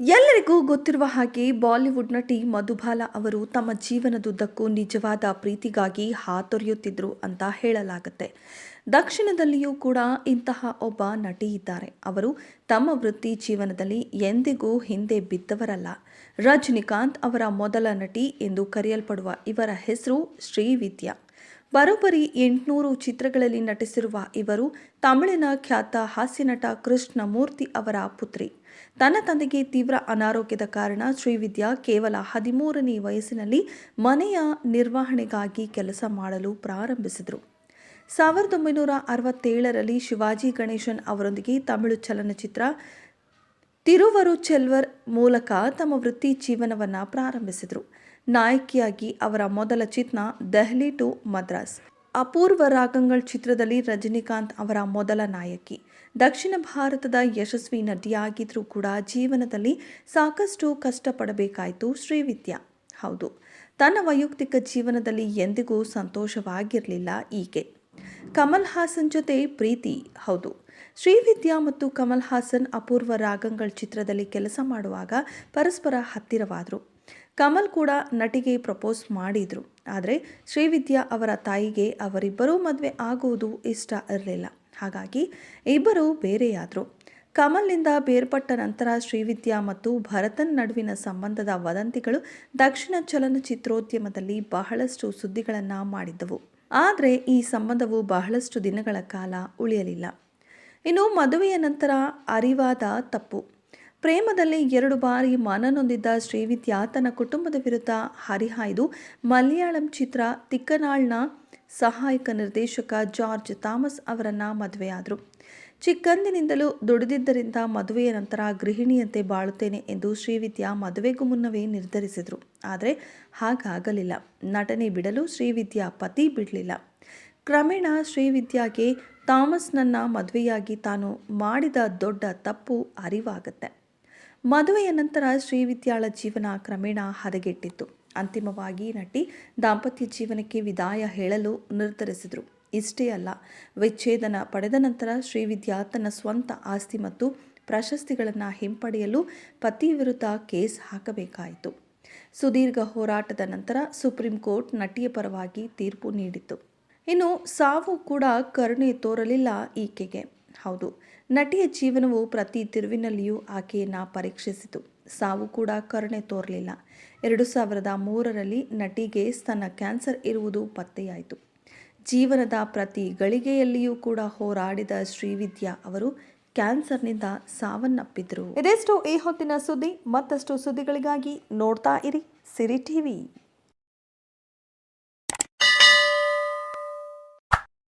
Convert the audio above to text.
ಎಲ್ಲರಿಗೂ ಗೊತ್ತಿರುವ ಹಾಗೆ ಬಾಲಿವುಡ್ ನಟಿ ಮಧುಬಾಲ ಅವರು ತಮ್ಮ ಜೀವನದುದ್ದಕ್ಕೂ ನಿಜವಾದ ಪ್ರೀತಿಗಾಗಿ ಹಾತೊರೆಯುತ್ತಿದ್ದರು ಅಂತ ಹೇಳಲಾಗುತ್ತೆ. ದಕ್ಷಿಣದಲ್ಲಿಯೂ ಕೂಡ ಇಂತಹ ಒಬ್ಬ ನಟಿ ಇದ್ದಾರೆ. ಅವರು ತಮ್ಮ ವೃತ್ತಿ ಜೀವನದಲ್ಲಿ ಎಂದಿಗೂ ಹಿಂದೆ ಬಿದ್ದವರಲ್ಲ. ರಜನಿಕಾಂತ್ ಅವರ ಮೊದಲ ನಟಿ ಎಂದು ಕರೆಯಲ್ಪಡುವ ಇವರ ಹೆಸರು ಶ್ರೀವಿದ್ಯಾ. ಬರೋಬ್ಬರಿ ಎಂಟುನೂರು ಚಿತ್ರಗಳಲ್ಲಿ ನಟಿಸಿರುವ ಇವರು ತಮಿಳಿನ ಖ್ಯಾತ ಹಾಸ್ಯನಟ ಕೃಷ್ಣಮೂರ್ತಿ ಅವರ ಪುತ್ರಿ. ತನ್ನ ತಂದೆಗೆ ತೀವ್ರ ಅನಾರೋಗ್ಯದ ಕಾರಣ ಶ್ರೀವಿದ್ಯಾ ಕೇವಲ ಹದಿಮೂರನೇ ವಯಸ್ಸಿನಲ್ಲಿ ಮನೆಯ ನಿರ್ವಹಣೆಗಾಗಿ ಕೆಲಸ ಮಾಡಲು ಪ್ರಾರಂಭಿಸಿದರು. ಸಾವಿರದ ಒಂಬೈನೂರ ಅರವತ್ತೇಳರಲ್ಲಿ ಶಿವಾಜಿ ಗಣೇಶನ್ ಅವರೊಂದಿಗೆ ತಮಿಳು ಚಲನಚಿತ್ರ ತಿರುವರು ಚೆಲ್ವರ್ ಮೂಲಕ ತಮ್ಮ ವೃತ್ತಿ ಜೀವನವನ್ನು ಪ್ರಾರಂಭಿಸಿದರು. ನಾಯಕಿಯಾಗಿ ಅವರ ಮೊದಲ ಚಿತ್ರ ದೆಹಲಿ ಟು ಮದ್ರಾಸ್. ಅಪೂರ್ವ ರಾಗಂಗಳ್ ಚಿತ್ರದಲ್ಲಿ ರಜನಿಕಾಂತ್ ಅವರ ಮೊದಲ ನಾಯಕಿ. ದಕ್ಷಿಣ ಭಾರತದ ಯಶಸ್ವಿ ನಟಿಯಾಗಿದ್ದರೂ ಕೂಡ ಜೀವನದಲ್ಲಿ ಸಾಕಷ್ಟು ಕಷ್ಟಪಡಬೇಕಾಯಿತು ಶ್ರೀವಿದ್ಯಾ. ಹೌದು, ತನ್ನ ವೈಯಕ್ತಿಕ ಜೀವನದಲ್ಲಿ ಎಂದಿಗೂ ಸಂತೋಷವಾಗಿರಲಿಲ್ಲ ಈಕೆ ಕಮಲ್ ಹಾಸನ್ ಜೊತೆ ಪ್ರೀತಿ, ಹೌದು. ಶ್ರೀವಿದ್ಯಾ ಮತ್ತು ಕಮಲ್ ಹಾಸನ್ ಅಪೂರ್ವ ರಾಗಂಗಳ್ ಚಿತ್ರದಲ್ಲಿ ಕೆಲಸ ಮಾಡುವಾಗ ಪರಸ್ಪರ ಹತ್ತಿರವಾದರು. ಕಮಲ್ ಕೂಡ ನಟಿಗೆ ಪ್ರಪೋಸ್ ಮಾಡಿದ್ರು. ಆದರೆ ಶ್ರೀವಿದ್ಯಾ ಅವರ ತಾಯಿಗೆ ಅವರಿಬ್ಬರೂ ಮದುವೆ ಆಗುವುದು ಇಷ್ಟ ಇರಲಿಲ್ಲ. ಹಾಗಾಗಿ ಇಬ್ಬರು ಬೇರೆಯಾದರು. ಕಮಲ್ನಿಂದ ಬೇರ್ಪಟ್ಟ ನಂತರ ಶ್ರೀವಿದ್ಯಾ ಮತ್ತು ಭರತನ್ ನಡುವಿನ ಸಂಬಂಧದ ವದಂತಿಗಳು ದಕ್ಷಿಣ ಚಲನಚಿತ್ರೋದ್ಯಮದಲ್ಲಿ ಬಹಳಷ್ಟು ಸುದ್ದಿಗಳನ್ನು ಮಾಡಿದ್ದವು. ಆದರೆ ಈ ಸಂಬಂಧವು ಬಹಳಷ್ಟು ದಿನಗಳ ಕಾಲ ಉಳಿಯಲಿಲ್ಲ. ಇನ್ನು ಮದುವೆಯ ನಂತರ ಅರಿವಾದ ತಪ್ಪು. ಪ್ರೇಮದಲ್ಲಿ ಎರಡು ಬಾರಿ ಮನನೊಂದಿದ್ದ ಶ್ರೀವಿದ್ಯಾ ತನ್ನ ಕುಟುಂಬದ ವಿರುದ್ಧ ಹರಿಹಾಯ್ದು ಮಲಯಾಳಂ ಚಿತ್ರ ತಿಕ್ಕನಾಳ್ನ ಸಹಾಯಕ ನಿರ್ದೇಶಕ ಜಾರ್ಜ್ ಥಾಮಸ್ ಅವರನ್ನು ಮದುವೆಯಾದರು. ಚಿಕ್ಕಂದಿನಿಂದಲೂ ದುಡಿದಿದ್ದರಿಂದ ಮದುವೆಯ ನಂತರ ಗೃಹಿಣಿಯಂತೆ ಬಾಳುತ್ತೇನೆ ಎಂದು ಶ್ರೀವಿದ್ಯಾ ಮದುವೆಗೂ ಮುನ್ನವೇ ನಿರ್ಧರಿಸಿದರು. ಆದರೆ ಹಾಗಾಗಲಿಲ್ಲ. ನಟನೆ ಬಿಡಲು ಶ್ರೀವಿದ್ಯಾ ಪತಿ ಬಿಡಲಿಲ್ಲ. ಕ್ರಮೇಣ ಶ್ರೀವಿದ್ಯಾಗೆ ಥಾಮಸ್ನನ್ನ ಮದುವೆಯಾಗಿ ತಾನು ಮಾಡಿದ ದೊಡ್ಡ ತಪ್ಪು ಅರಿವಾಗುತ್ತೆ. ಮದುವೆಯ ನಂತರ ಶ್ರೀವಿದ್ಯಾಳ ಜೀವನ ಕ್ರಮೇಣ ಹದಗೆಟ್ಟಿತ್ತು. ಅಂತಿಮವಾಗಿ ನಟಿ ದಾಂಪತ್ಯ ಜೀವನಕ್ಕೆ ವಿದಾಯ ಹೇಳಲು ನಿರ್ಧರಿಸಿದರು. ಇಷ್ಟೇ ಅಲ್ಲ, ವಿಚ್ಛೇದನ ಪಡೆದ ನಂತರ ಶ್ರೀವಿದ್ಯಾ ತನ್ನ ಸ್ವಂತ ಆಸ್ತಿ ಮತ್ತು ಪ್ರಶಸ್ತಿಗಳನ್ನು ಹಿಂಪಡೆಯಲು ಪತಿ ವಿರುದ್ಧ ಕೇಸ್ ಹಾಕಬೇಕಾಯಿತು. ಸುದೀರ್ಘ ಹೋರಾಟದ ನಂತರ ಸುಪ್ರೀಂ ಕೋರ್ಟ್ ನಟಿಯ ಪರವಾಗಿ ತೀರ್ಪು ನೀಡಿತು ಇನ್ನು ಸಾವು ಕೂಡ ಕರುಣೆ ತೋರಲಿಲ್ಲ ಈಕೆಗೆ. ಹೌದು. ನಟಿಯ ಜೀವನವು ಪ್ರತಿ ತಿರುವಿನಲ್ಲಿಯೂ ಆಕೆಯನ್ನು ಪರೀಕ್ಷಿಸಿತು. ಸಾವು ಕೂಡ ಕರುಣೆ ತೋರಲಿಲ್ಲ. ಎರಡು ಸಾವಿರದ ಮೂರರಲ್ಲಿ ನಟಿಗೆ ತನ್ನ ಕ್ಯಾನ್ಸರ್ ಇರುವುದು ಪತ್ತೆಯಾಯಿತು. ಜೀವನದ ಪ್ರತಿ ಗಳಿಗೆಯಲ್ಲಿಯೂ ಕೂಡ ಹೋರಾಡಿದ ಶ್ರೀವಿದ್ಯಾ ಅವರು ಕ್ಯಾನ್ಸರ್ನಿಂದ ಸಾವನ್ನಪ್ಪಿದ್ರು. ಇದೆಷ್ಟು ಈ ಹೊತ್ತಿನ ಸುದ್ದಿ. ಮತ್ತಷ್ಟು ಸುದ್ದಿಗಳಿಗಾಗಿ ನೋಡ್ತಾ ಇರಿ ಸಿರಿ ಟಿವಿ.